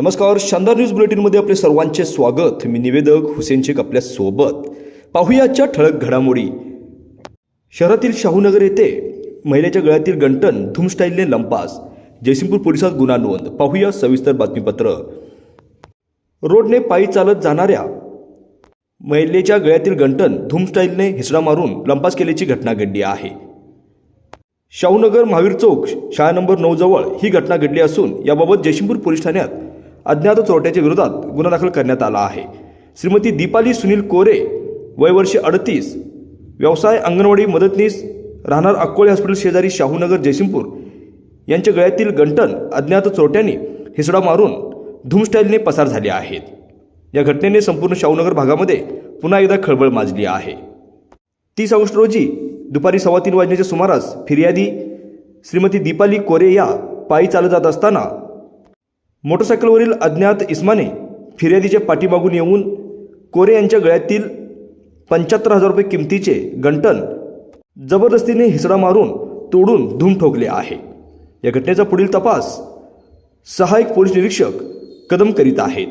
नमस्कार शानदार न्यूज बुलेटिनमध्ये आपले सर्वांचे स्वागत. मी निवेदक हुसेन शेख आपल्यासोबत. ठळक घडामोडी. शहरातील शाहूनगर येथे महिलेच्या गळ्यातील गंटन धूमस्टाईलने लंपास. जयसिंगपूर पोलिसात गुन्हा नोंद. पाहूया सविस्तर बातमीपत्र. रोडने पायी चालत जाणाऱ्या महिलेच्या गळ्यातील गंटन धूमस्टाईलने हिसडा मारून लंपास केल्याची घटना घडली आहे. शाहूनगर महावीर चौक शाळा नंबर नऊ जवळ ही घटना घडली असून याबाबत जयसिंगपूर पोलीस ठाण्यात अज्ञात चोरट्याच्या विरोधात गुन्हा दाखल करण्यात आला आहे. श्रीमती दीपाली सुनील कोरे वय वर्षे अडतीस व्यवसाय अंगणवाडी मदतनीस राहणार अक्कोळे हॉस्पिटल शेजारी शाहूनगर जयसिंगपूर. यांच्या गळ्यातील गंटन अज्ञात चोरट्यांनी हिसडा मारून धूमस्टाईलने पसार झाले आहेत. या घटनेने संपूर्ण शाहूनगर भागामध्ये पुन्हा एकदा खळबळ माजली आहे. तीस ऑगस्ट रोजी दुपारी सव्वा तीन वाजण्याच्या सुमारास फिर्यादी श्रीमती दीपाली कोरे या पायी चालत जात असताना मोटरसायकलवरील अज्ञात इस्माने फिर्यादीच्या पाठीमागून येऊन कोरे यांच्या गळ्यातील पंच्याहत्तर हजार रुपये किमतीचे गंटन जबरदस्तीने हिसडा मारून तोडून धूम ठोकले आहे. या घटनेचा पुढील तपास सहाय्यक पोलीस निरीक्षक कदम करीत आहेत.